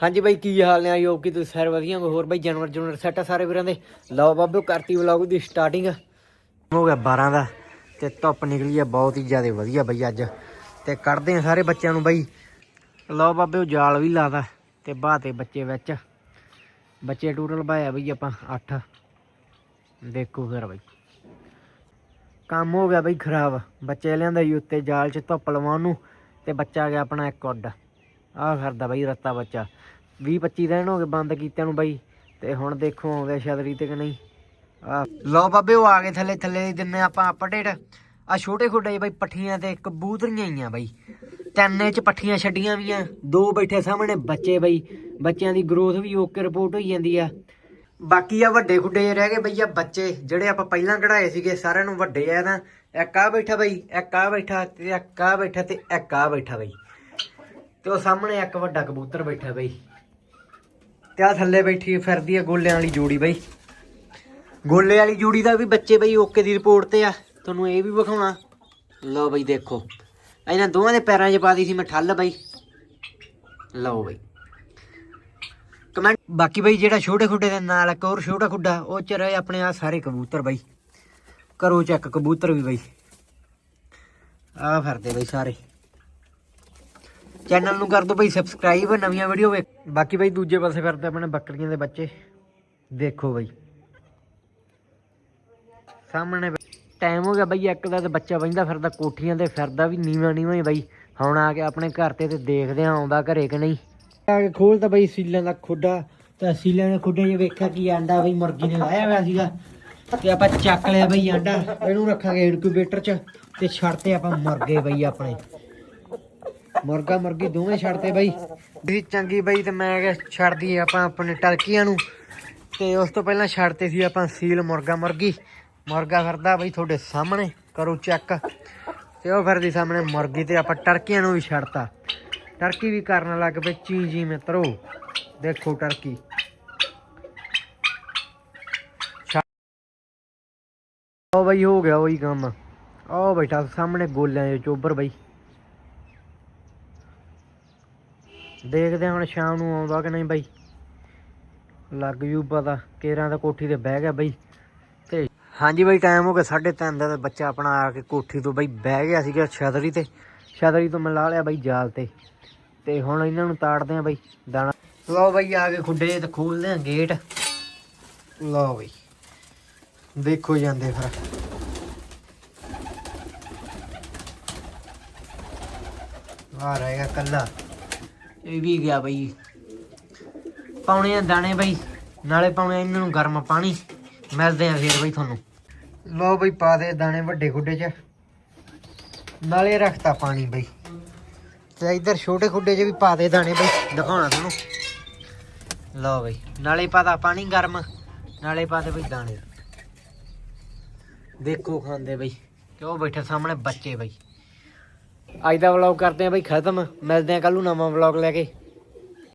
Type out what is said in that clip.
ਹਾਂਜੀ ਬਾਈ, ਕੀ ਹਾਲ ਨੇ? ਆਇਓ ਕਿ ਤੁਸੀਂ ਸਾਰੇ ਵਧੀਆ ਹੋ ਹੋਰ ਬਾਈ, ਜਾਨਵਰ ਜੁਨਵਰ ਸੈੱਟ ਆ ਸਾਰੇ ਵੀਰਾਂ ਦੇ। ਲਓ ਬਾਬੇ, ਕਰਤੀ ਵਲੌਗ ਦੀ ਸਟਾਰਟਿੰਗ ਹੋ ਗਿਆ 12 ਦਾ ਤੇ ਧੁੱਪ ਨਿਕਲੀ ਆ, ਬਹੁਤ ਹੀ ਜ਼ਿਆਦਾ ਵਧੀਆ ਬਾਈ ਅੱਜ। ਤੇ ਕੱਢਦੇ ਆ ਸਾਰੇ ਬੱਚਿਆਂ ਨੂੰ ਬਾਈ। ਲਓ ਬਾਬੇ, ਉਹ ਜਾਲ ਵੀ ਲਾਦਾ ਤੇ ਬਾਤੇ ਬੱਚੇ ਵਿੱਚ। ਬੱਚੇ ਟੂਟਲ ਬਾਇਆ ਬਈ ਆਪਾਂ 8 ਦੇਖੋ ਫਿਰ ਬਾਈ। ਕੰਮ ਹੋ ਗਿਆ ਬਈ ਖਰਾਬ। ਬੱਚੇ ਲਿਆਂਦਾ ਜੀ ਉੱਤੇ ਜਾਲ 'ਚ ਧੁੱਪ ਲਵਾਉਣ ਨੂੰ ਤੇ ਬੱਚਾ ਗਿਆ ਆਪਣਾ ਇੱਕ ਉੱਡ। ਆਹ ਫਿਰਦਾ ਬਾਈ ਰੱਤਾ ਬੱਚਾ। 20 25 ਦਿਨ ਹੋ ਗਏ ਬੰਦ ਕੀਤਿਆਂ ਨੂੰ ਬਾਈ, ਤੇ ਹੁਣ ਦੇਖੋ ਆਉਂਦੇ ਛਤਰੀ ਤੇ ਕਿ ਨਹੀਂ। ਆ ਲਓ ਬਾਬੇ, ਉਹ ਆ ਗਏ ਥੱਲੇ ਥੱਲੇ ਦਿੰਨੇ ਆਪਾਂ ਅਪਡੇਟ ਆ ਛੋਟੇ ਖੁੱਡੇ ਜਿਹੇ ਬਈ, ਪੱਠੀਆਂ ਤੇ ਕਬੂਤਰੀਆਂ ਹੀ ਆ ਬਈ। ਤਿੰਨ ਚ ਪੱਠੀਆਂ ਛੱਡੀਆਂ ਵੀ ਆ ਦੋ ਬੈਠੇ ਸਾਹਮਣੇ ਬੱਚੇ ਬਈ। ਬੱਚਿਆਂ ਦੀ ਗਰੋਥ ਵੀ ਓਕੇ ਰਿਪੋਰਟ ਹੋਈ ਜਾਂਦੀ ਆ। ਬਾਕੀ ਆ ਵੱਡੇ ਖੁੱਡੇ ਰਹਿ ਗਏ ਬਈ ਆ ਬੱਚੇ ਜਿਹੜੇ ਆਪਾਂ ਪਹਿਲਾਂ ਕਢਾਏ ਸੀਗੇ, ਸਾਰਿਆਂ ਨੂੰ ਵੱਡੇ ਆ ਤਾਂ। ਇੱਕ ਆ ਬੈਠਾ ਬਈ, ਇੱਕ ਆ ਬੈਠਾ ਤੇ ਇੱਕ ਆ ਬੈਠਾ ਤੇ ਇੱਕ ਆ ਬੈਠਾ ਬਈ। ਤੇ ਉਹ ਸਾਹਮਣੇ ਇੱਕ ਵੱਡਾ ਕਬੂਤਰ ਬੈਠਾ ਬਈ। ਤੇ ਆ ਥੱਲੇ ਬੈਠੀ ਫਿਰਦੀ ਆ ਗੋਲਿਆਂ ਵਾਲੀ ਜੋੜੀ ਬਈ। ਗੋਲੇ ਵਾਲੀ ਜੋੜੀ ਦਾ ਵੀ ਬੱਚੇ ਬਈ ਓਕੇ ਦੀ ਰਿਪੋਰਟ ਤੇ ਆ। ਤੁਹਾਨੂੰ ਇਹ ਵੀ ਵਿਖਾਉਣਾ। ਲਓ ਬਈ ਦੇਖੋ। ਇਹਨਾਂ ਦੋਵਾਂ ਦੇ ਪੈਰਾਂ 'ਚ ਪਾਦੀ ਸੀ ਮੈਂ ਠੱਲ ਬਈ। ਲਓ ਬਈ। ਕਮੈਂਟ ਬਾਕੀ ਬਈ ਜਿਹੜਾ ਛੋਟੇ ਖੁੱਡੇ ਦੇ ਨਾਲ ਇੱਕ ਹੋਰ ਛੋਟਾ ਖੁੱਡਾ, ਉਹ ਚ ਰਹੇ ਆਪਣੇ ਆ ਸਾਰੇ ਕਬੂਤਰ ਬਈ। ਕਰੋ ਚੈੱਕ ਕਬੂਤਰ ਵੀ ਬਈ। ਆ ਫਿਰਦੇ ਬਈ ਸਾਰੇ। ਚੈਨਲ ਨੂੰ ਕਰ ਦਿਓ ਬਈ ਸਬਸਕ੍ਰਾਈਬ ਨਵੀਆਂ ਵੀਡੀਓ ਵੇਖ। ਬਾਕੀ ਬਈ, ਦੂਜੇ ਪਾਸੇ ਫਿਰਦੇ ਆਪਣੇ ਬੱਕਰੀਆਂ ਦੇ ਬੱਚੇ। ਦੇਖੋ ਬਈ। ਸਾਹਮਣੇ ਟਾਈਮ ਹੋ ਗਿਆ ਬਈ, ਇੱਕ ਦਾ ਤੇ ਬੱਚਾ ਬੈਂਦਾ ਫਿਰਦਾ, ਕੋਠੀਆਂ ਤੇ ਫਿਰਦਾ ਵੀ ਨੀਵਾਂ ਨੀਵਾਂ ਹੀ ਬਈ। ਹੁਣ ਆ ਕੇ ਆਪਣੇ ਘਰ ਤੇ ਤੇ ਦੇਖਦੇ ਆ ਆਉਂਦਾ ਘਰੇ ਕਿ ਨਹੀਂ। ਆ ਕੇ ਖੋਲਤਾ ਬਈ ਸੀਲਾਂ ਦਾ ਖੁੱਡਾ। ਤਾਂ ਸੀਲਾਂ ਦੇ ਖੁੱਡੇ 'ਚ ਵੇਖਿਆ ਕੀ ਆਂਡਾ ਬਈ ਮੁਰਗੀ ਨੇ ਲਾਇਆ ਹੋਇਆ ਸੀਗਾ। ਤੇ ਆਪਾਂ ਚੱਕ ਲਿਆ ਬਈ ਆਂਡਾ। ਇਹਨੂੰ ਰੱਖਾਂਗੇ ਇਨਕੂਬੇਟਰ 'ਚ ਤੇ ਛੱਡਤੇ ਆਪਾਂ ਮੁਰਗੇ ਬਈ ਆਪਣੇ। ਮੁਰਗਾ ਮੁਰਗੀ ਦੋਵੇਂ ਛੱਡਤੇ ਬਈ। ਵੀ ਚੰਗੀ ਬਈ ਤੇ ਮੈਂ ਕਿਹਾ ਛੱਡਦੀ ਆਪਾਂ ਆਪਣੇ ਟਰਕੀਆਂ ਨੂੰ। ਤੇ ਉਸ ਤੋਂ ਪਹਿਲਾਂ ਛੱਡਤੇ ਸੀ ਆਪਾਂ ਸੀਲ ਮੁਰਗਾ ਮੁਰਗੀ। ਮੁਰਗਾ ਫਿਰਦਾ ਬਈ ਤੁਹਾਡੇ ਸਾਹਮਣੇ, ਕਰੋ ਚੈੱਕ। ਤੇ ਉਹ ਫਿਰਦੀ ਸਾਹਮਣੇ ਮੁਰਗੀ ਤੇ ਆਪਾਂ ਟਰਕੀਆਂ ਨੂੰ ਵੀ ਛੱਡਤਾ। ਟਰਕੀ ਵੀ ਕਰਨ ਲੱਗ ਪਈ ਚੀ ਜੀ ਮਿੱਤਰੋ। ਦੇਖੋ ਟਰਕੀ। ਉਹ ਬਈ ਹੋ ਗਿਆ ਉਹੀ ਕੰਮ। ਉਹ ਬੈਠਾ ਸਾਹਮਣੇ ਗੋਲਿਆਂ ਦੇ ਚੋਬਰ ਬਈ। ਦੇਖਦੇ ਹਾਂ ਹੁਣ ਸ਼ਾਮ ਨੂੰ ਆਉਂਦਾ ਕਿ ਨਹੀਂ ਬਾਈ। ਲੱਗ ਜੂ ਪਤਾ, ਕੇਰਾਂ ਦਾ ਕੋਠੀ ਤੇ ਬਹਿ ਗਿਆ ਬਈ। ਤੇ ਹਾਂਜੀ ਬਾਈ ਟਾਈਮ ਹੋ ਗਿਆ 3:30 ਦਾ ਤੇ ਬੱਚਾ ਆਪਣਾ ਆ ਕੇ ਕੋਠੀ ਤੋਂ ਬਈ ਬਹਿ ਗਿਆ ਸੀਗਾ ਛਤਰੀ ਤੇ। ਛਤਰੀ ਤੋਂ ਮੈਂ ਲਾ ਲਿਆ ਬਾਈ ਜਾਲ ਤੇ। ਤੇ ਹੁਣ ਇਹਨਾਂ ਨੂੰ ਤਾੜਦੇ ਆ ਬਾਈ, ਦਾਣਾ। ਲਓ ਬਾਈ ਆ ਕੇ ਖੁੱਡੇ ਤੇ ਖੋਲਦੇ ਆ ਗੇਟ। ਲਓ ਬਾਈ, ਦੇਖੋ ਜਾਂਦੇ ਫਿਰ। ਆ ਰਹੇਗਾ ਕੱਲਾ। ਇਹ ਵੀ ਗਿਆ ਬਈ। ਪਾਉਣੇ ਆ ਦਾਣੇ ਬਈ, ਨਾਲੇ ਪਾਉਣੇ ਆ ਇਹਨਾਂ ਨੂੰ ਗਰਮ ਪਾਣੀ। ਮਿਲਦੇ ਆ ਫੇਰ ਬਈ ਤੁਹਾਨੂੰ। ਲੋ ਬਈ, ਪਾ ਦੇ ਦਾਣੇ ਵੱਡੇ ਖੁੱਡੇ 'ਚ। ਨਾਲੇ ਰੱਖਤਾ ਪਾਣੀ ਬਈ। ਤੇ ਇੱਧਰ ਛੋਟੇ ਖੁੱਡੇ 'ਚ ਵੀ ਪਾ ਦੇ ਦਾਣੇ ਬਈ, ਦਿਖਾਉਣਾ ਤੁਹਾਨੂੰ। ਲਓ ਬਈ, ਨਾਲੇ ਪਾਤਾ ਪਾਣੀ ਗਰਮ। ਨਾਲੇ ਪਾ ਦੇ ਬਈ ਦਾਣੇ। ਦੇਖੋ ਖਾਂਦੇ ਬਈ, ਕਿਉਂ ਬੈਠੇ ਸਾਹਮਣੇ ਬੱਚੇ ਬਈ। ਅੱਜ ਦਾ ਵਲੌਗ ਕਰਦੇ ਆ ਬਈ ਖਤਮ। ਮਿਲਦੇ ਆ ਕੱਲ ਨੂੰ ਨਵਾਂ ਵਲੌਗ ਲੈ ਕੇ।